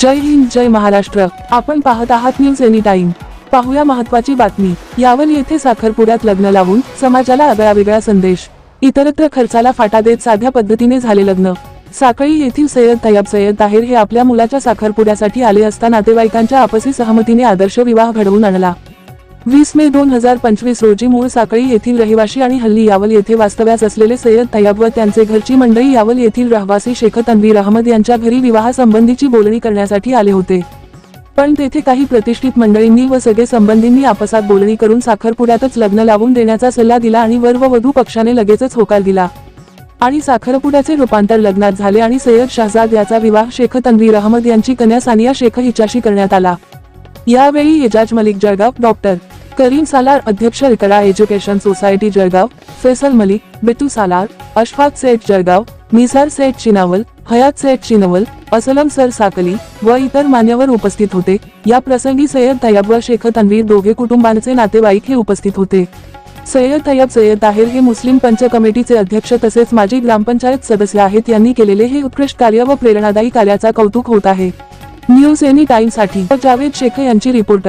जय हिंद जय महाराष्ट्र. आपण पाहत आहात न्यूज एनी टाइम पाहूया महत्वाची बातमी. यावल येथे साखरपुड्यात लग्न लावून समाजाला आगळा वेगळा संदेश. इतरत्र खर्चाला फाटा देत साध्या पद्धतीने झाले लग्न. साकळी येथील सय्यद तयाब सय्यद ताहेर हे आपल्या मुलाच्या साखरपुड्यासाठी आले असता नातेवाईकांच्या आपसी सहमतीने आदर्श विवाह घडवून आणला. वीस मे दोन हजार पंचवीस रोजी मूळ साकळी येथील रहिवाशी आणि हल्ली यावल येथे वास्तव्यास असलेले सय्यद तयाब व त्यांचे घरची मंडळी यावल येथील रहिवासी शेख तन्वीर अहमद यांच्या घरी विवाहासंबंधीची बोलणी करण्यासाठी आले होते. पण तेथे काही प्रतिष्ठित मंडळींनी व सगळे संबंधींनी आपसात बोलणी करून साखरपुड्यातच लग्न लावून देण्याचा सल्ला दिला आणि वर व वधू पक्षाने लगेचच होकार दिला. आणि साखरपुड्याचे रूपांतर लग्नात झाले आणि सय्यद शहजाद याचा विवाह शेख तन्वीर अहमद यांची कन्या सानिया शेख हिच्याशी करण्यात आला. यावेळी एजाज मलिक जळगाव डॉक्टर. करीम सालार अध्यक्ष रिकडा education society Jalgaon Faisal Malik Bittu Salar Ashfaq Seth Jalgaon Nisar Seth Chinawal Hayat Seth Chinawal Aslam sir Sakli व इतर मान्यवर उपस्थित होते. या प्रसंगी सय्यद तय्यब व शेख तन्वीर दोघे कुटुंबांचे नातेवाईक हे उपस्थित होते. सय्यद तय्यब सय्यद ताहेर हे मुस्लिम पंच कमिटीचे अध्यक्ष तसेच माजी ग्रामपंचायत सदस्य आहेत. यांनी केलेले हे उत्कृष्ट कार्य व प्रेरणादायी कार्याचा कौतुक होत आहे. न्यूज एनी टाइमसाठी जावेद शेख यांची रिपोर्ट.